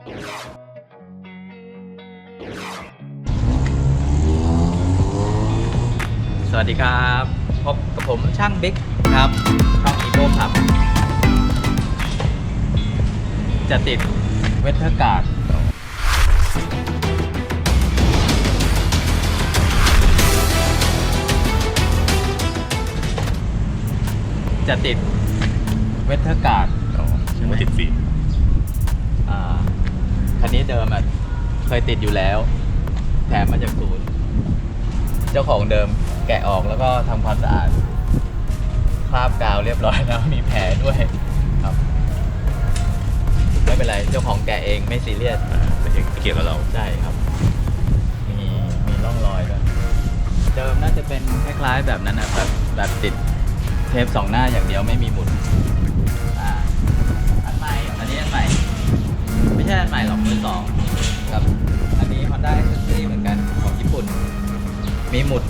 สวัสดีครับพบกับผมช่างบิ๊กครับช่องอีโบครับ จะติดเวทเทอร์การ์ดจะติดเวทเทอร์การ์ดอ๋อยังไม่ติดฟิล์ม นนี้เดิมอะเคยติดอยู่แล้ว แถมมาจากศูนย์ เจ้าของเดิมแกะออกแล้วก็ทำความสะอาดคราบกาวเรียบร้อยแล้วมีแผลด้วยครับ ไม่เป็นไร เจ้าของแกะเองไม่ซีเรียส อ่าไม่ไม่เกี่ยวกับเรา ใช่ครับ มีมีร่องรอยด้วยเดิมน่าจะเป็นคล้ายๆแบบนั้นนะแบบแบบติดเทปสองหน้าอย่างเดียวไม่มีหมุนอ่าอันใหม่ อันนี้อันใหม่ไม่ใช่อันใหม่หรอกมือสองครับอันนี้ Honda Accessory เหมือนกันของญี่ปุ่น มีหมุด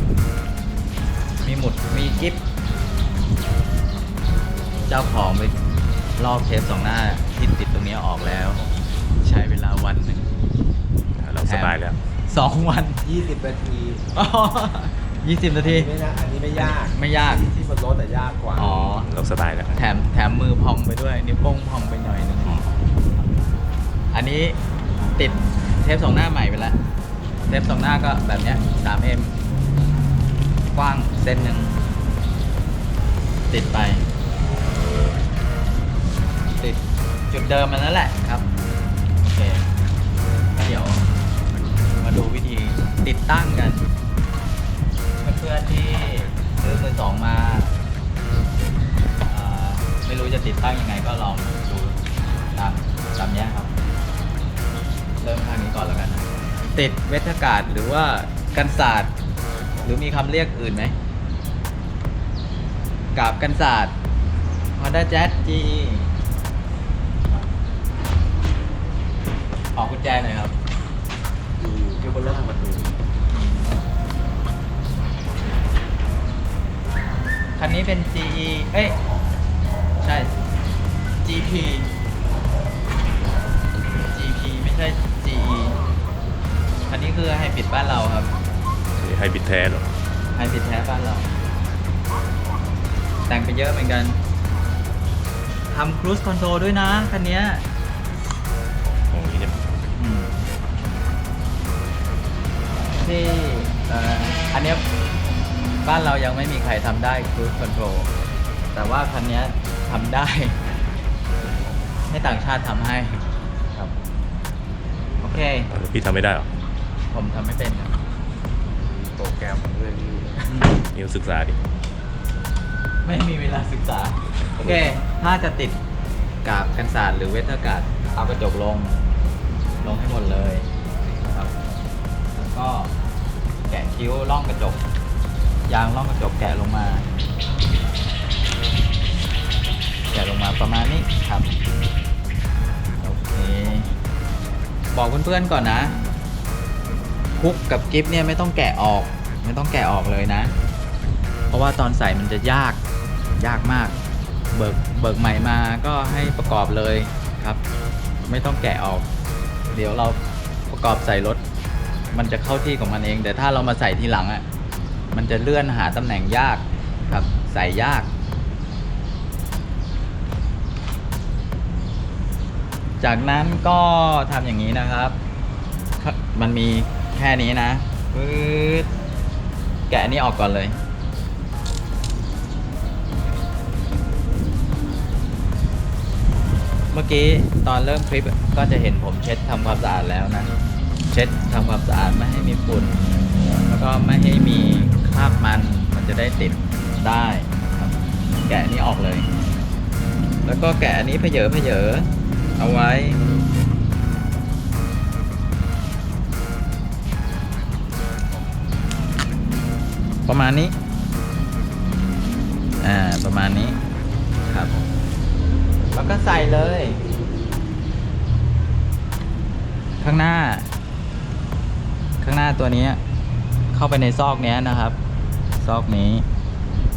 มีหมุดมีกิฟเจ้าของไปลอกเทปสองหน้าที่ติดตรงนี้ออกแล้ว ใช้เวลาวันหนึ่ง เราสบายแล้วสองวัน20นาทียี่สิบนาที ไม่นะอันนี้ไม่ยากไม่ยาก ที่บนรถแต่ยากกว่า อ๋อ เราสบายแล้ว แถมแถมมือพองไปด้วย นิ้วโป้งพองไปหน่อยหนึง อันนี้ติดเทปสองหน้าใหม่ไปแล้ว เทปสองหน้าก็แบบเนี้ย 3M กว้างเซนหนึ่ง ติดไป ติดจุดเดิมมันนั่นแหละครับโอเคเดี๋ยว มาดูวิธีติดตั้งกันเพื่อนๆที่ซื้อมือสองมาไม่รู้จะติดตั้งยังไงก็ลองดูตามตามนี้ครับ เริ่มทางนี้ก่อนแล้วกันนะติดเวทกาศหรือว่ากันศาสตร์หรือมีคำเรียกอื่นไหมกาบกันศาสตร์มาด้าแจ๊ดจี คันเนี้ยตรงนี้เนี่ยอืมที่เอ่ออันเนี้ยบ้านเรายังไม่มีใครทำได้ cruise control แต่ว่าคันเนี้ยทำได้ ให้ต่างชาติทำให้ครับ โอเค เออพี่ทำไม่ได้เหรอผมทำไม่เป็นครับโปรแกรมเรื่องนี้อืมนี่ศึกษาดิ ไม่มีเวลาศึกษา โอเค ถ้าจะติด กาบกันศาสตร์หรือเวทอร์การ์ดเอากระจกลง ลงให้หมดเลยครับแล้วก็แกะคิ้วล่องกระจก ยางล่องกระจกแกะลงมาแกะลงมาประมาณนี้ครับโอเคบอกเพื่อนๆก่อนนะคุกกับกิฟเนี่ยไม่ต้องแกะออก ไม่ต้องแกะออกเลยนะ เพราะว่าตอนใส่มันจะยากยากมาก เบิกเบิกใหม่มาก็ให้ประกอบเลยครับ ไม่ต้องแกะออก เดี๋ยวเราประกอบใส่รถ มันจะเข้าที่ของมันเอง แต่ถ้าเรามาใส่ทีหลังอะ่ะมันจะเลื่อนหาตำแหน่งยากครับ ใส่ยากจากนั้นก็ทำอย่างนี้นะครับ มันมีแค่นี้นะแกะอันนี้ออกก่อนเลย มื่อกี้ตอนเริ่มคลิปก็จะเห็นผมเช็ดทำความสะอาดแล้วนะ เช็ดทำความสะอาดไม่ให้มีฝุ่นแล้วก็ไม่ให้มีคราบมันมันจะได้ติดได้ครับ แกะนี้ออกเลย แล้วก็แกะนนี้เพเยอเพเยอเอาไว้ประมาณนี้ ในซอกเนี้ยนะครับ ซอกนี้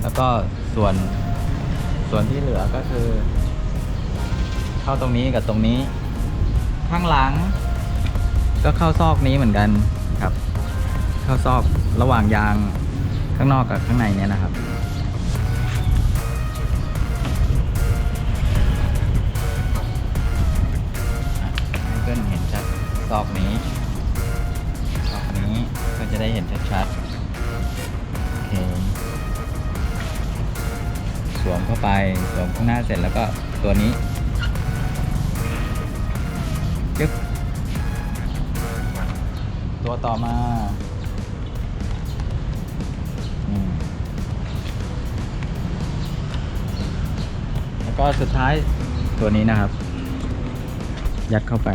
แล้วก็ส่วนส่วนที่เหลือก็คือ เข้าตรงนี้กับตรงนี้ ข้างหลัง ก็เข้าซอกนี้เหมือนกันครับ เข้าซอกระหว่างยางข้างนอกกับข้างในเนี่ยนะครับเพื่อนเห็นชัดซอกนี้ จะได้เห็นชัดๆโอเคสวมเข้าไปสวมข้างหน้าเสร็จแล้วก็ตัวนี้จึ๊บตัวต่อมาแล้วก็สุดท้ายตัวนี้นะครับ ยัดเข้าไป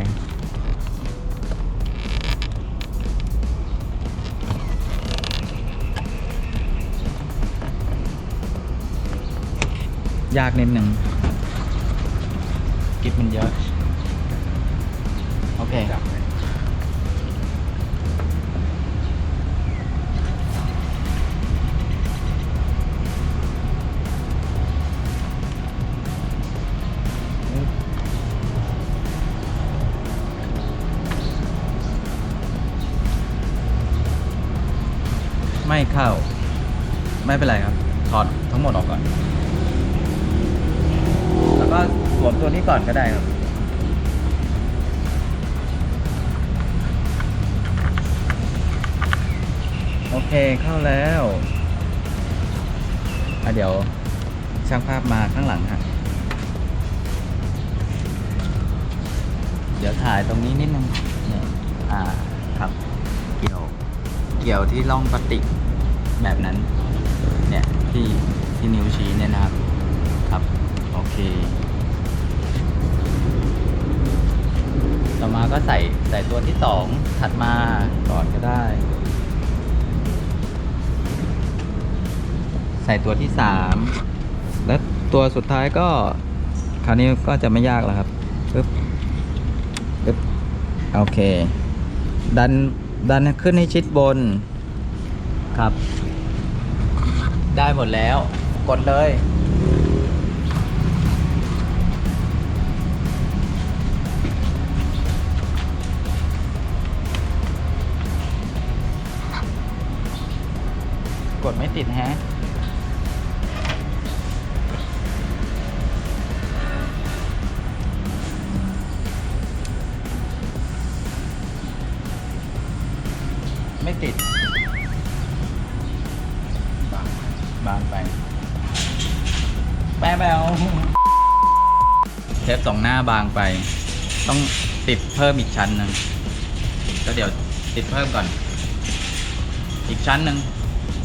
ยากนิดหนึ่งกิฟมันเยอะ โอเคจับไหมไม่เข้า ไม่เป็นไรครับ เคเข้าแล้วอะเดี๋ยวช่างภาพมาข้างหลังฮะเดี๋ยวถ่ายตรงนี้นิดนึงเนี่ยอ่าครับ เกี่ยว เกี่ยวที่ร่องพลาสติกแบบนั้น เนี่ยที่ที่นิ้วชี้เนี่ยนะครับ ครับ โอเค ต่อมาก็ใส่ใส่ตัวที่สองถัดมาก่อนก็ได้ ใส่ตัวที่สามแล้วตัวสุดท้ายก็ คราวนี้ก็จะไม่ยากแล้วครับปึ๊บปึ๊บโอเค ดันดันขึ้นให้ชิดบนครับ ได้หมดแล้ว กดเลยกดไม่ติดแฮะาบางไป ต้องติดเพิ่มอีกชั้นหนึ่งก็เดี๋ยวติดเพิ่มก่อน อีกชั้นหนึ่ง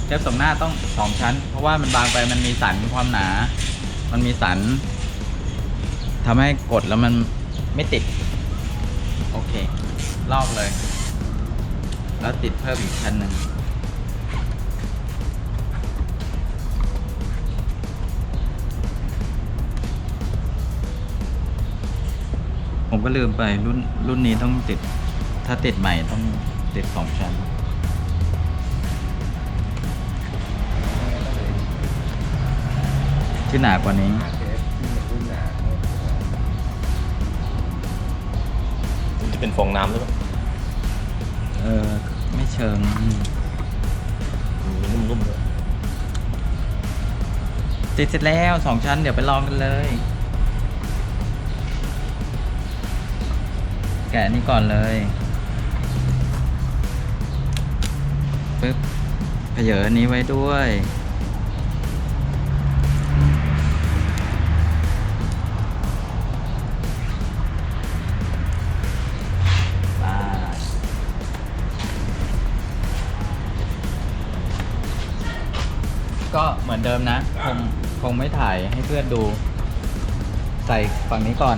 เทปสองหน้าต้องสองชั้น เพราะว่ามันบางไปมันมีสันความหนา มันมีสันทำให้กดแล้วมันไม่ติด โอเค ลอกเลย แล้วติดเพิ่มอีกชั้นหนึ่ง ผมก็ลืมไปรุ่นรุ่นนี้ต้องติด ถ้าติดใหม่ต้องติดสองชั้น ที่หนากว่านี้หาเทปที่มันรุ่นหนามันจะเป็นฟองน้ำหรือเปล่าเออ ไม่เชิงนุ่มๆเลยติดเสร็จแล้วสองชั้นเดี๋ยวไปลองกันเลย แกะนี้ก่อนเลยปึ๊บเผยอันนี้ไว้ด้วยไปก็เหมือนเดิมนะ คงคงไม่ถ่ายให้เพื่อนดู ใส่ฝั่งนี้ก่อน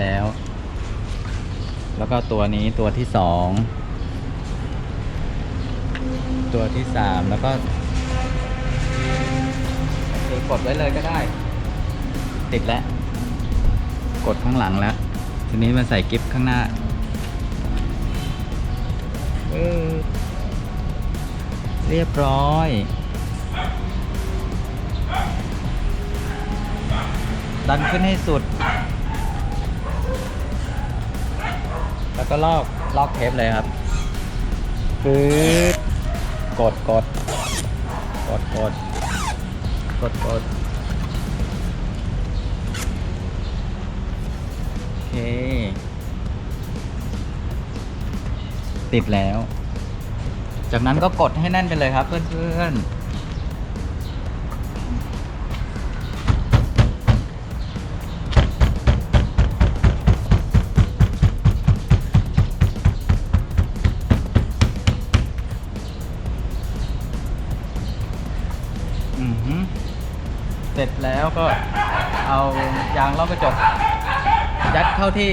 แล้ว แล้วก็ตัวนี้ตัวที่สองตัวที่สามแล้วก็โอเคกดไว้เลยก็ได้ ติดแล้ว กดข้างหลังแล้ว ทีนี้มาใส่กิฟต์ข้างหน้าเออเรียบร้อยดันขึ้นให้สุด แล้วก็ลอกลอกเทปเลยครับปื๊ดกดกดกดกดกดกดโอเค ติดแล้ว จากนั้นก็กดให้แน่นไปเลยครับเพื่อนๆ ก็เอายางล้อกระจกยัดเข้าที่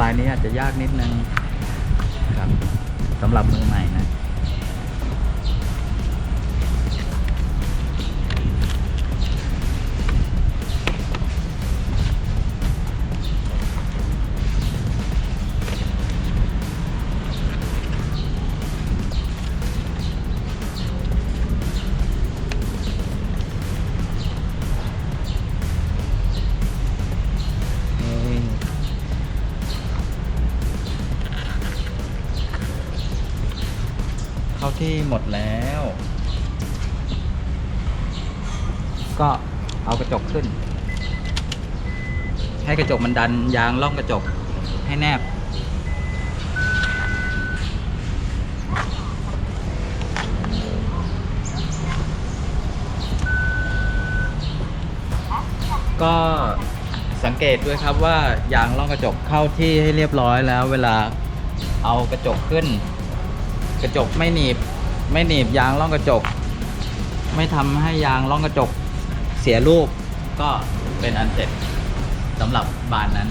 ลายนี้อาจจะยากนิดนึงครับสำหรับมือใหม่นะ ให้กระจกมันดันยางล่องกระจกให้แนบ ก็สังเกตด้วยครับว่ายางล่องกระจกเข้าที่ให้เรียบร้อยแล้ว เวลาเอากระจกขึ้น กระจกไม่หนีบไม่หนีบยางล่องกระจก ไม่ทำให้ยางล่องกระจกเสียรูปก็เป็นอันเสร็จ สำหรับบานนั้น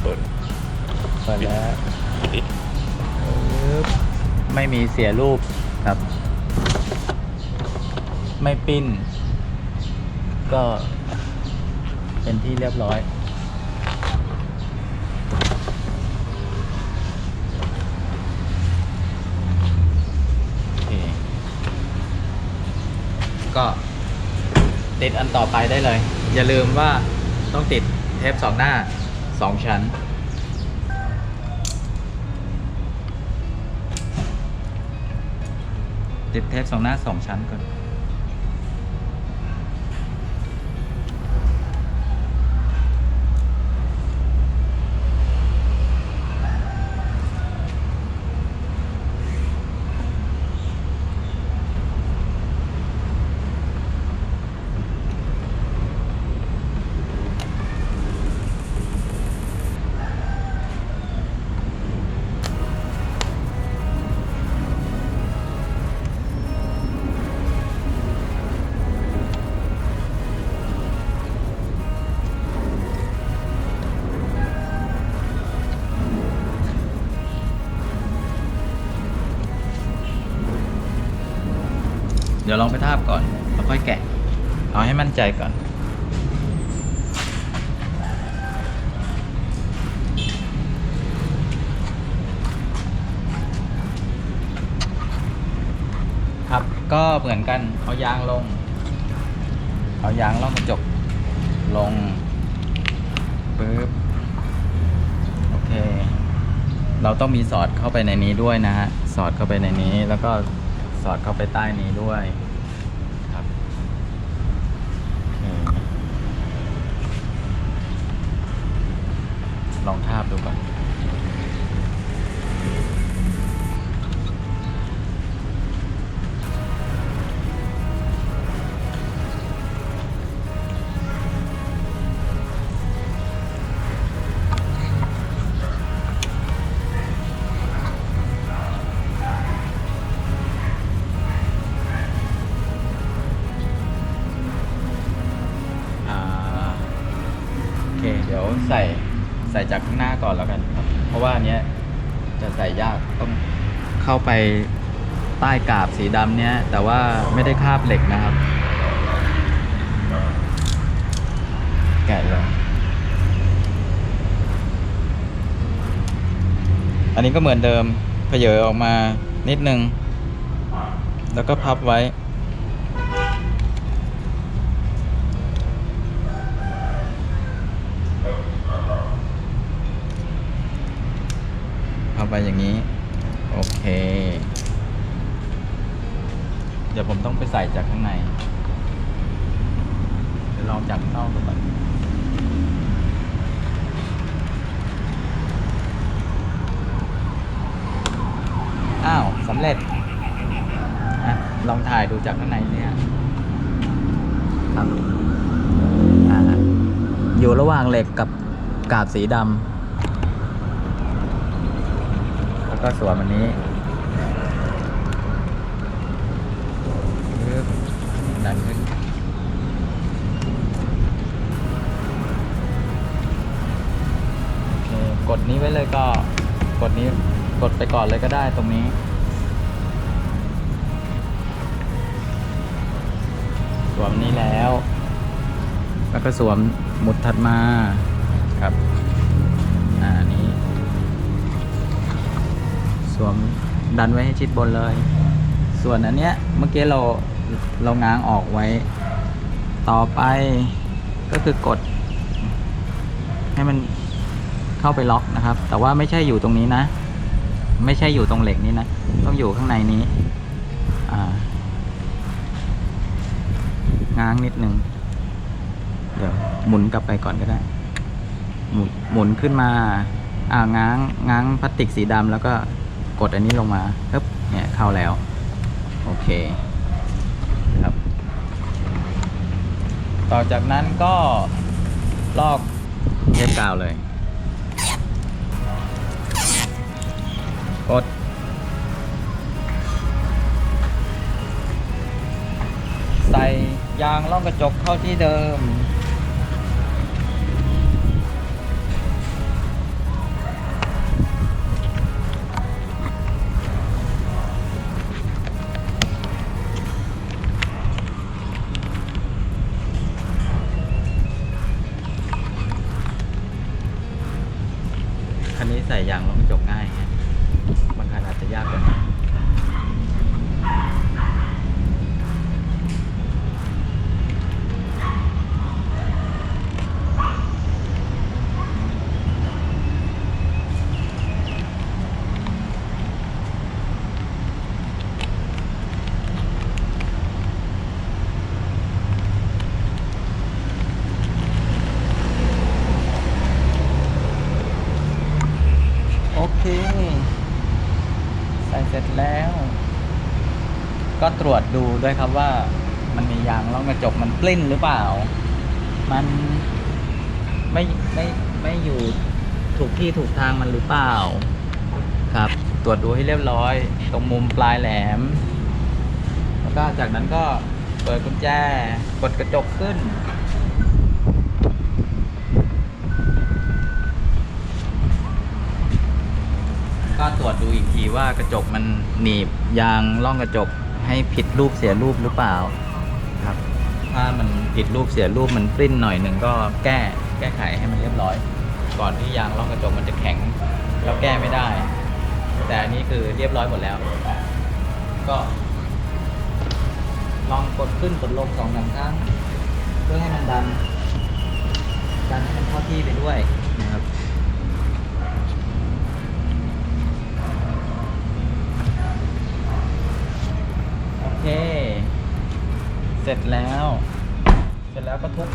เปิดเปิดแล้วติดปึ๊บไม่มีเสียรูปครับ ไม่ปิ้น ก็เป็นที่เรียบร้อย โอเค ก็ติดอันต่อไปได้เลย อย่าลืมว่าต้องติดเทปสองหน้าสองชั้น ติดเทปสองหน้าสองชั้นก่อน ยวลองไปทาบก่อน แล้วค่อยแกะ เอาให้มั่นใจก่อน ครับ ก็เหมือนกัน เอายางลง เอายางล่องกระจก ลงปึ๊บโอเค เราต้องมีสอดเข้าไปในนี้ด้วยนะฮะ สอดเข้าไปในนี้แล้วก็สอดเข้าไปใต้นี้ด้วย ภาพดูก่อนใส่ ทาบดูก่อนโหน้าก่อนแล้วกันครับ เพราะว่าอันเนี้ยจะใส่ยากต้องเข้าไปใต้กาบสีดำเนี้ย แต่ว่าไม่ได้คาบเหล็กนะครับ แกะเลยอันนี้ก็เหมือนเดิมเพเยอออกมานิดนึง แล้วก็พับไว้ พับไป อย่างนี้ โอเค เดี๋ยวผมต้องไปใส่จากข้างในเดี๋ยวลองจากข้ากดูก่อนอ้าวสำเร็จอะลองถ่ายดูจากข้างในเนี่ยครับออยู่ระหว่างเหล็กกับกาบสีดำ แล้วก็สวมอันนี้ปึ๊บดันขึ้นโอเคกดนี้ไว้เลยก็กดนี้กดไปก่อนเลยก็ได้ตรงนี้สวมนี้แล้ว แล้วก็สวมหมุดถัดมาครับอ่า สวมดันไว้ให้ชิดบนเลย ส่วนอันเนี้ยเมื่อกี้เราเราง้างออกไว้ ต่อไปก็คือกด ให้มันเข้าไปล็อกนะครับ แต่ว่าไม่ใช่อยู่ตรงนี้นะ ไม่ใช่อยู่ตรงเหล็กนี้นะ ต้องอยู่ข้างในนี้ง้างนิดนึง เดี๋ยวหมุนกลับไปก่อนก็ได้ หมุนหมุนขึ้นมา อ่าง้างง้างพลาสติกสีดำแล้วก็ กดอันนี้ลงมาปึ๊บเนี่ยเข้าแล้ว โอเคครับ ต่อจากนั้นก็ลอกเทปกาวเลย กด ใส่ยางล่องกระจกเข้าที่เดิม รวจดูด้วยครับว่า มันมียางล่องกระจกมันปลิ้นหรือเปล่า มันไม่ไม่ไม่อยู่ถูกที่ถูกทางมันหรือเปล่า ครับ ตรวจดูให้เรียบร้อย ตรงมุมปลายแหลม แล้วก็จากนั้นก็เปิดกุญแจกดกระจกขึ้นก็ตรวจดูอีกทีว่ากระจกมันหนีบยางล่องกระจก ให้ผิดรูปเสียรูปหรือเปล่าครับ ถ้ามันผิดรูปเสียรูปมันปริ้นหน่อยหนึ่งก็แก้แก้ไขให้มันเรียบร้อย ก่อนที่ยางล่องกระจกมันจะแข็งแล้วแก้ไม่ได้ แต่อันนี้คือเรียบร้อยหมดแล้ว ก็ ลองกดขึ้นกดลงสองสามครั้งเพื่อให้มันดันดันให้มันเข้าที่ไปด้วยนะครับ เคเสร็จแล้ว เสร็จแล้วก็ทุบ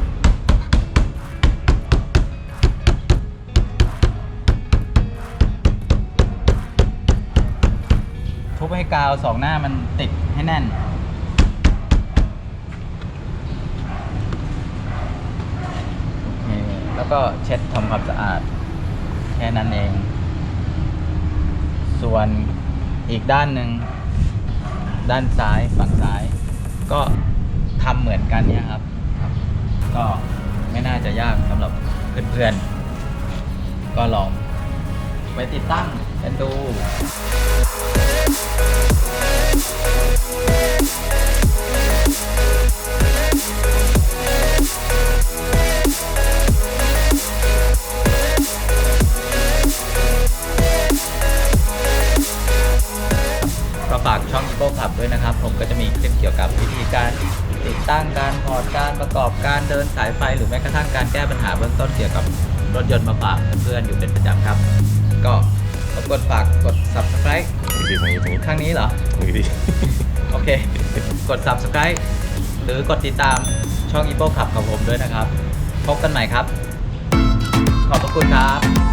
ทุบให้กาวสองหน้ามันติดให้แน่น โอเค แล้วก็เช็ดทำความสะอาด แค่นั้นเอง ส่วนอีกด้านหนึ่ง ด้านซ้ายฝั่งซ้าย ก็ทำเหมือนกันเนี่ยครับครับ ก็ไม่น่าจะยากสำหรับเพื่อนๆ ก็ลองไปติดตั้งกันดูก็ กเพื่อนๆอยู่เป็นประจำครับ ก็รบกวนฝากกด subscribe ดีตรงนี้ตรงนี้ข้างนี้เหรอ ตรงนี้ดีโอเค กด subscribe หรือกดติดตามช่อง e p o ขับของผมด้วยนะครับ พบกันใหม่ครับ ขอบพระคุณครับสวัสดี